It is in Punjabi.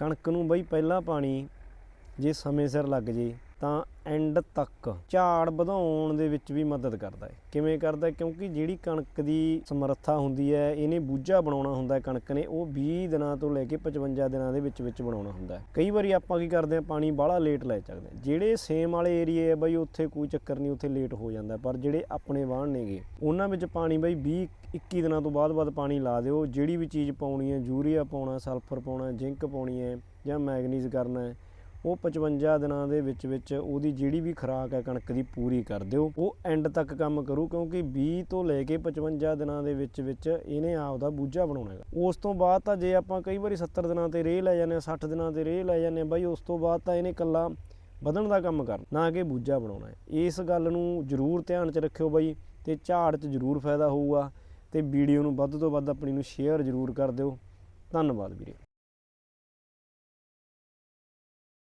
ਕਣਕ ਨੂੰ ਬਈ ਪਹਿਲਾਂ ਪਾਣੀ ਜੇ ਸਮੇਂ ਸਿਰ ਲੱਗ ਜੇ ਤਾਂ ਐਂਡ ਤੱਕ ਝਾੜ ਵਧਾਉਣ ਦੇ ਵਿੱਚ ਵੀ ਮਦਦ ਕਰਦਾ ਹੈ। ਕਿਵੇਂ ਕਰਦਾ ਹੈ? ਕਿਉਂਕਿ ਜਿਹੜੀ ਕਣਕ ਦੀ ਸਮਰੱਥਾ ਹੁੰਦੀ ਹੈ, ਇਹਨੇ ਬੂਝਾ ਬਣਾਉਣਾ ਹੁੰਦਾ ਹੈ ਕਣਕ ਨੇ, ਉਹ 20 ਦਿਨਾਂ ਤੋਂ ਲੈ ਕੇ 55 ਦਿਨਾਂ ਦੇ ਵਿੱਚ ਵਿੱਚ ਬਣਾਉਣਾ ਹੁੰਦਾ ਹੈ। ਕਈ ਵਾਰੀ ਆਪਾਂ ਕੀ ਕਰਦੇ ਹਾਂ? ਪਾਣੀ ਬਾਹਲਾ ਲੇਟ ਲੈ ਚੱਕਦੇ ਹਾਂ। ਜਿਹੜੇ ਸੇਮ ਵਾਲੇ ਏਰੀਏ ਆ ਬਈ, ਉੱਥੇ ਕੋਈ ਚੱਕਰ ਨਹੀਂ, ਉੱਥੇ ਲੇਟ ਹੋ ਜਾਂਦਾ ਪਰ ਜਿਹੜੇ ਆਪਣੇ ਵਾਹਣ ਨੇਗੇ, ਉਹਨਾਂ ਵਿੱਚ ਪਾਣੀ ਬਾਈ 20 21 ਦਿਨਾਂ ਤੋਂ ਬਾਅਦ ਬਾਅਦ ਪਾਣੀ ਲਾ ਦਿਓ। ਜਿਹੜੀ ਵੀ ਚੀਜ਼ ਪਾਉਣੀ ਹੈ, ਯੂਰੀਆ ਪਾਉਣਾ ਸਲਫਰ ਪਾਉਣਾ ਜ਼ਿੰਕ ਪਾਉਣੀ ਹੈ ਜਾਂ ਮੈਗਨੀਜ਼ ਕਰਨਾ ਹੈ ਉਹ 55 ਦਿਨਾਂ ਦੇ ਵਿੱਚ ਵਿੱਚ ਉਹਦੀ ਜਿਹੜੀ ਵੀ ਖੁਰਾਕ ਹੈ ਕਣਕ ਦੀ ਪੂਰੀ ਕਰ ਦਿਓ। ਉਹ ਐਂਡ ਤੱਕ ਕੰਮ ਕਰੂ ਕਿਉਂਕਿ 20 ਤੋਂ ਲੈ ਕੇ 55 ਦਿਨਾਂ ਦੇ ਵਿੱਚ ਵਿੱਚ ਇਹਨੇ ਆਪਦਾ ਬੂਝਾ ਬਣਾਉਣਾ ਹੈਗਾ। ਉਸ ਤੋਂ ਬਾਅਦ ਤਾਂ ਜੇ ਆਪਾਂ ਕਈ ਵਾਰੀ 70 ਦਿਨਾਂ ਤੇ ਰੇਹ ਲੈ ਜਾਂਦੇ ਹਾਂ 60 ਦਿਨਾਂ ਤੇ ਰੇਹ ਲੈ ਜਾਂਦੇ ਹਾਂ, ਬਾਈ ਉਸ ਤੋਂ ਬਾਅਦ ਤਾਂ ਇਹਨੇ ਕੱਲਾ ਵਧਣ ਦਾ ਕੰਮ ਕਰਨ, ਨਾ ਕਿ ਬੂਝਾ ਬਣਾਉਣਾ ਇਸ ਗੱਲ ਨੂੰ ਜ਼ਰੂਰ ਧਿਆਨ 'ਚ ਰੱਖਿਓ ਬਾਈ ਤੇ ਝਾੜ 'ਚ ਜ਼ਰੂਰ ਫਾਇਦਾ ਹੋਊਗਾ ਤੇ ਵੀਡੀਓ ਨੂੰ ਵੱਧ ਤੋਂ ਵੱਧ ਆਪਣੀ ਨੂੰ ਸ਼ੇਅਰ ਜ਼ਰੂਰ ਕਰ ਦਿਓ। ਧੰਨਵਾਦ ਵੀਰੇ।